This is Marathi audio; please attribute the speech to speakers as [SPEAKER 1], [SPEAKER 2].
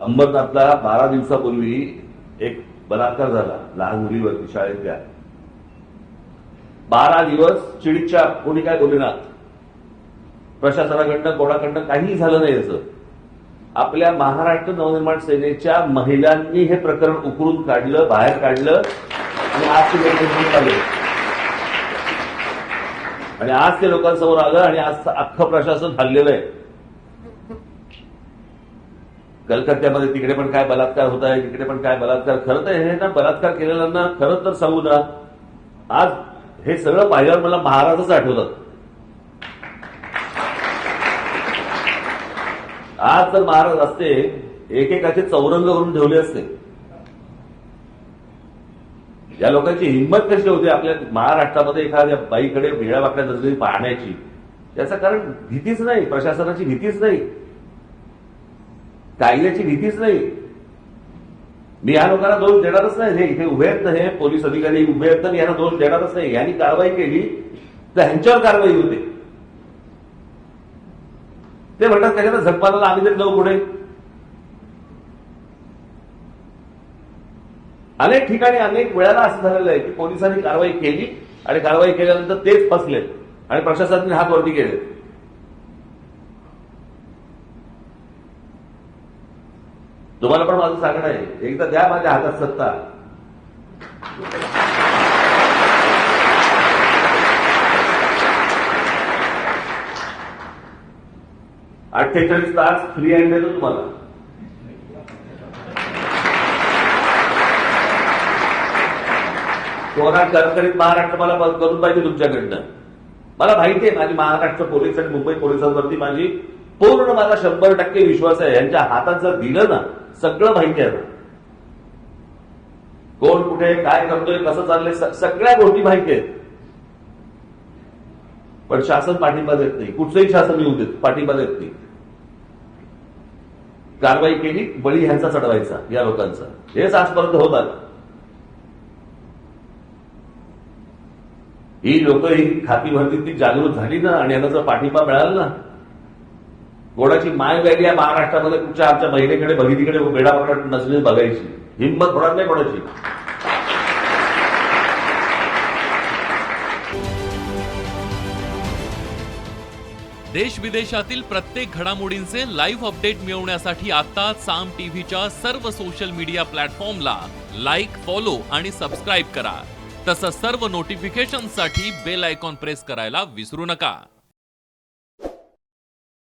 [SPEAKER 1] अंबरनाथला बारा दिवसापूर्वी एक बलात्कार झाला लहान मुलीवरती शाळेतल्या. बारा दिवस चिडीच्या कोणी काय बोलेनात प्रशासनाकडनं कोणाकडनं काहीही झालं नाही याचं आपल्या महाराष्ट्र नवनिर्माण सेनेच्या महिलांनी हे प्रकरण उकरून काढलं बाहेर काढलं आणि आज ते लोक आले. आणि आज ते लोकांसमोर आलं आणि आज अख्खं प्रशासन हल्लेलं आहे. कलकत्त्यामध्ये तिकडे पण काय बलात्कार होत आहे तिकडे पण काय बलात्कार. खरं तर हे ना बलात्कार केलेल्यांना खरं तर सांगू ना आज हे सगळं पाहिल्यावर मला महाराजच आठवतात आज जर महाराज असते एकेकाचे चौरंग करून ठेवले असते. या लोकांची हिंमत कशी होती आपल्या महाराष्ट्रामध्ये एखाद्या बाईकडे वेळा वाकड्या नजरेने पाहण्याची? त्याचं कारण भीतीच नाही प्रशासनाची भीतीच नाही. कायद्याची भीतीच नाही. मी या लोकांना दोष देणारच नाही. हे इथे उभे आहेत ना हे पोलीस अधिकारी उभे आहेत ना यांना दोष देणारच नाही. यांनी कारवाई केली तर ह्यांच्यावर कारवाई होते. ते म्हणतात त्याच्यात झटपाला आम्ही तरी जाऊ पुढे. अनेक ठिकाणी अनेक वेळाला असं झालेलं आहे की पोलिसांनी कारवाई केली आणि कारवाई केल्यानंतर तेच फसले आणि प्रशासनाने हात वरती केले तुम्हाला पण माझं सांगणं आहे. एकदा द्या माझ्या हातात सत्ता. अठ्ठेचाळीस तास फ्री हँड देतो तुम्हाला. कोणा करकरीत महाराष्ट्र मला बंद करून पाहिजे तुमच्याकडनं. मला माहिती आहे माझी महाराष्ट्र पोलीस आणि मुंबई पोलिसांवरती माझी पूर्ण मला शंभर टक्के विश्वास आहे. यांच्या हातात जर दिलं ना सगळं माहिती आहे. कोण कुठे काय करतोय कसं चाललंय सगळ्या गोष्टी माहिती आहेत. पण शासन पाठिंबा देत नाही. कुठचंही शासन येऊ देत पाठिंबा देत नाही. कारवाई केली बळी ह्यांचा चढवायचा या लोकांचा. हेच आजपर्यंत होतात ही लोक ही खाती भरती ती जागृत झाली ना आणि यांना जर पाठिंबा मिळाला ना कोणाची माय वेगळी आहे महाराष्ट्रामध्ये कुठच्या आमच्या महिलेकडे बघितीकडे वेडा पकड नसलेली बघायची. हिंमत होणार नाही कोणाची.
[SPEAKER 2] देश विदेशातील प्रत्येक घडामोडींचे लाईव्ह अपडेट मिळवण्यासाठी आता साम टीव्हीच्या सर्व सोशल मीडिया प्लॅटफॉर्मला लाईक फॉलो आणि सबस्क्राईब करा. तसंच सर्व नोटिफिकेशनसाठी बेल आयकॉन प्रेस करायला विसरू नका.